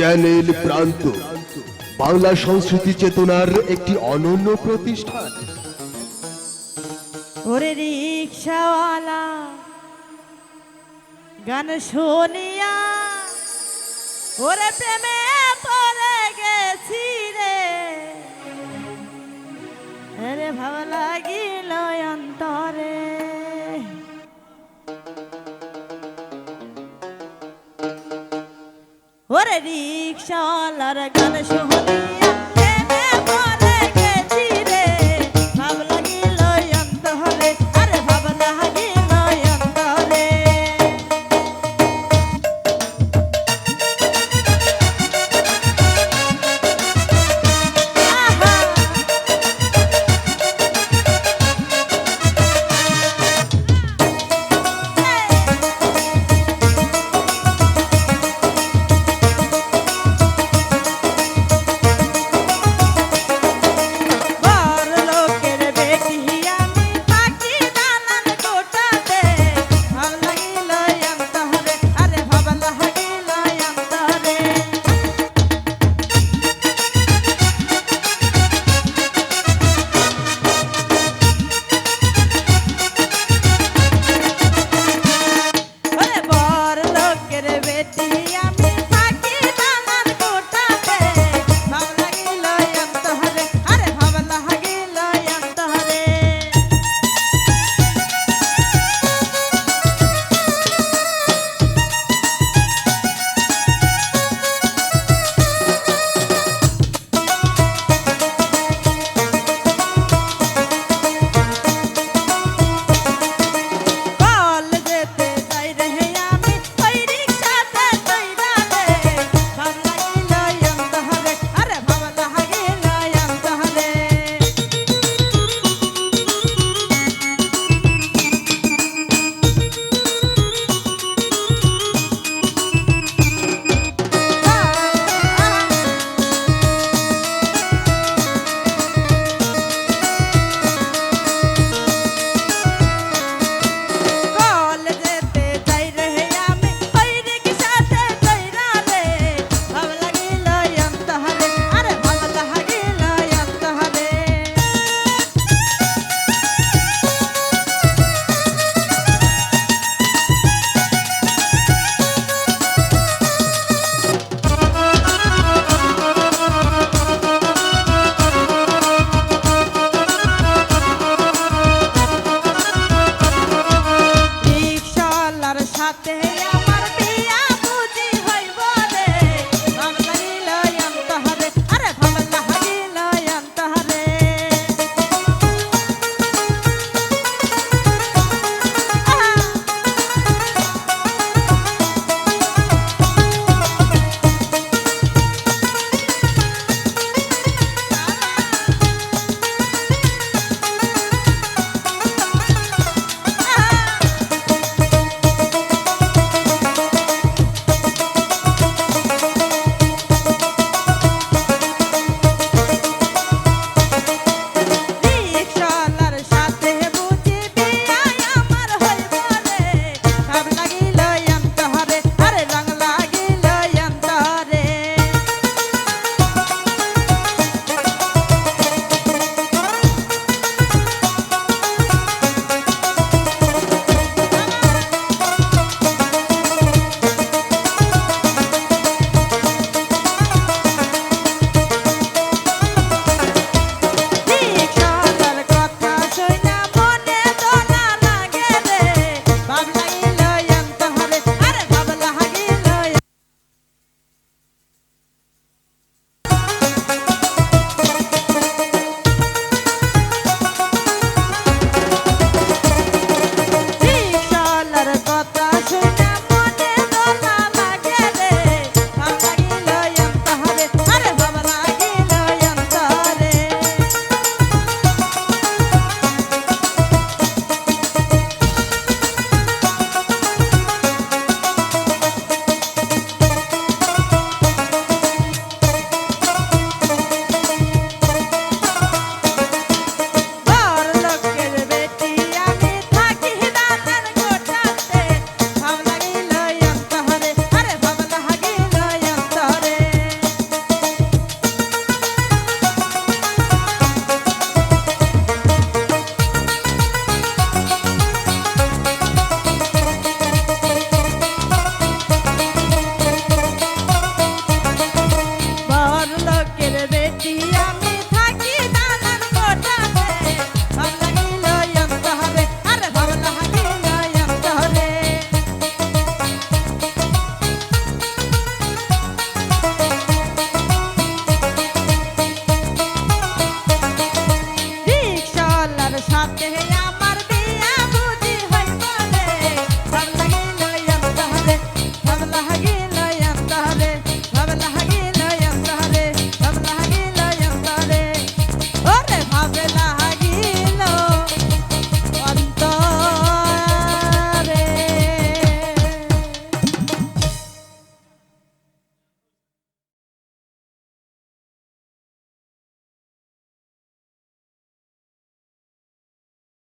Channel প্রান্ত। বাংলা সংস্কৃতি চেতনার একটি অনন্য প্রতিষ্ঠান। ওরে রিক্সাওয়ালা, গান শুনিয়া ওরে প্রেমে পড়ে গেছি রে। ভালো লাগে রিক্সাওয়ালার গান শুনে। te